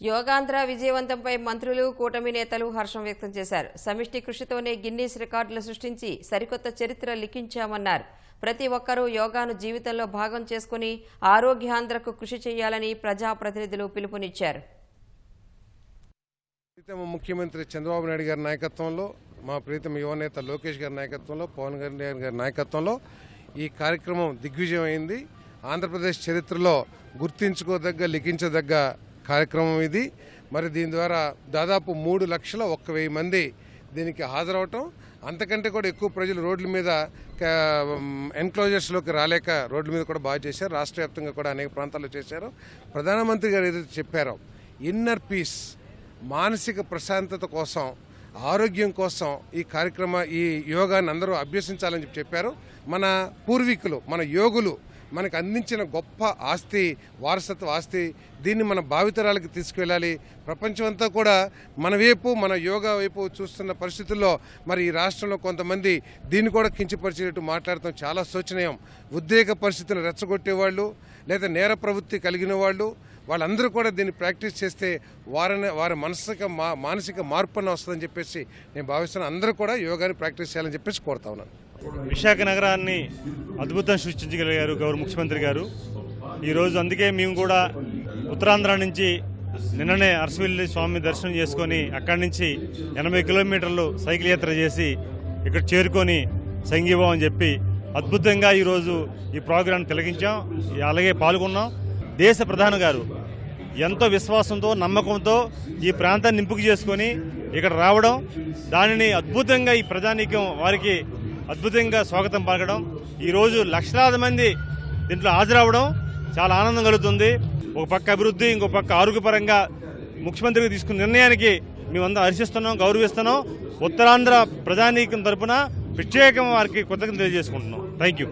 యోగాంధ్ర విజయవంతంపై మంత్రులు కూటమి నేతలు హర్షం వ్యక్తం చేశారు. సమిష్టి కృషితోనే గిన్నీస్ రికార్డులు సృష్టించి సరికొత్త చరిత్ర లిఖించామన్నారు. ప్రతి ఒక్కరూ యోగాను జీవితంలో భాగం చేసుకుని ఆరోగ్యాంధ్రకు కృషి చేయాలని ప్రజాప్రతినిధులు పిలుపునిచ్చారు. ప్రీతమ ముఖ్యమంత్రి చంద్రబాబు నాయుడు గారి నాయకత్వంలో మా ప్రీతమ యువనేత లోకేష్ గారి నాయకత్వంలో పవన్ కళ్యాణ్ గారి నాయకత్వంలో ఈ కార్యక్రమం దిగ్విజయం అయింది ఆంధ్రప్రదేశ్ చరిత్రలో గుర్తించుకోదగ్గ లిఖించదగ్గ కార్యక్రమం ఇది. మరి దీని ద్వారా దాదాపు మూడు లక్షల ఒక్క వెయ్యి మంది దీనికి హాజరవటం. అంతకంటే కూడా ఎక్కువ ప్రజలు రోడ్ల మీద ఎన్క్లోజర్స్లోకి రాలేక రోడ్ల మీద కూడా బాగా చేశారు. రాష్ట్ర వ్యాప్తంగా కూడా అనేక ప్రాంతాల్లో చేశారు. ప్రధానమంత్రి గారు ఏదైతే చెప్పారో ఇన్నర్ పీస్ మానసిక ప్రశాంతత కోసం ఆరోగ్యం కోసం ఈ కార్యక్రమ ఈ యోగాన్ని అందరూ అభ్యసించాలని చెప్పి చెప్పారు. మన పూర్వీకులు మన యోగులు మనకు అందించిన గొప్ప ఆస్తి వారసత్వ ఆస్తి దీన్ని మన భావితరాలకు తీసుకువెళ్ళాలి. ప్రపంచమంతా కూడా మన వైపు మన యోగా వైపు చూస్తున్న పరిస్థితుల్లో మరి ఈ రాష్ట్రంలో కొంతమంది దీన్ని కూడా కించపరిచేటట్టు మాట్లాడటం చాలా శోచనీయం. ఉద్రేక పరిస్థితిని రెచ్చగొట్టేవాళ్ళు లేదా నేర ప్రవృత్తి కలిగిన వాళ్ళు వాళ్ళందరూ కూడా దీన్ని ప్రాక్టీస్ చేస్తే వారిని వారి మనసిక మా మానసిక మార్పు వస్తుందని చెప్పేసి నేను భావిస్తున్నాను అందరూ కూడా యోగాని ప్రాక్టీస్ చేయాలని చెప్పేసి కోరుతా ఉన్నాను. విశాఖ నగరాన్ని అద్భుతం సృష్టించగలిగారు గౌరవ ముఖ్యమంత్రి గారు. ఈరోజు అందుకే మేము కూడా ఉత్తరాంధ్ర నుంచి నిన్ననే అరసవిల్లి స్వామి దర్శనం చేసుకొని అక్కడి నుంచి ఎనభై కిలోమీటర్లు సైకిల్ యాత్ర చేసి ఇక్కడ చేరుకొని సంఘీభావం చెప్పి అద్భుతంగా ఈరోజు ఈ ప్రోగ్రాం తిలగించాం అలాగే పాల్గొన్నాం. దేశ ప్రధాని గారు. ఎంతో విశ్వాసంతో నమ్మకంతో ఈ ప్రాంతాన్ని నింపుకు చేసుకొని ఇక్కడ రావడం దానిని అద్భుతంగా ఈ ప్రజానీకం వారికి అద్భుతంగా స్వాగతం పలకడం ఈరోజు లక్షలాది మంది దీంట్లో హాజరవడం చాలా ఆనందం కలుగుతుంది. ఒక పక్క అభివృద్ధి ఇంకో పక్క ఆరోగ్యపరంగా ముఖ్యమంత్రికి తీసుకున్న నిర్ణయానికి మేమందరం హర్షిస్తున్నాం గౌరవిస్తున్నాం. ఉత్తరాంధ్ర ప్రజానీకం తరపున ప్రత్యేకంగా వారికి కృతజ్ఞత తెలియజేసుకుంటున్నాం. Thank you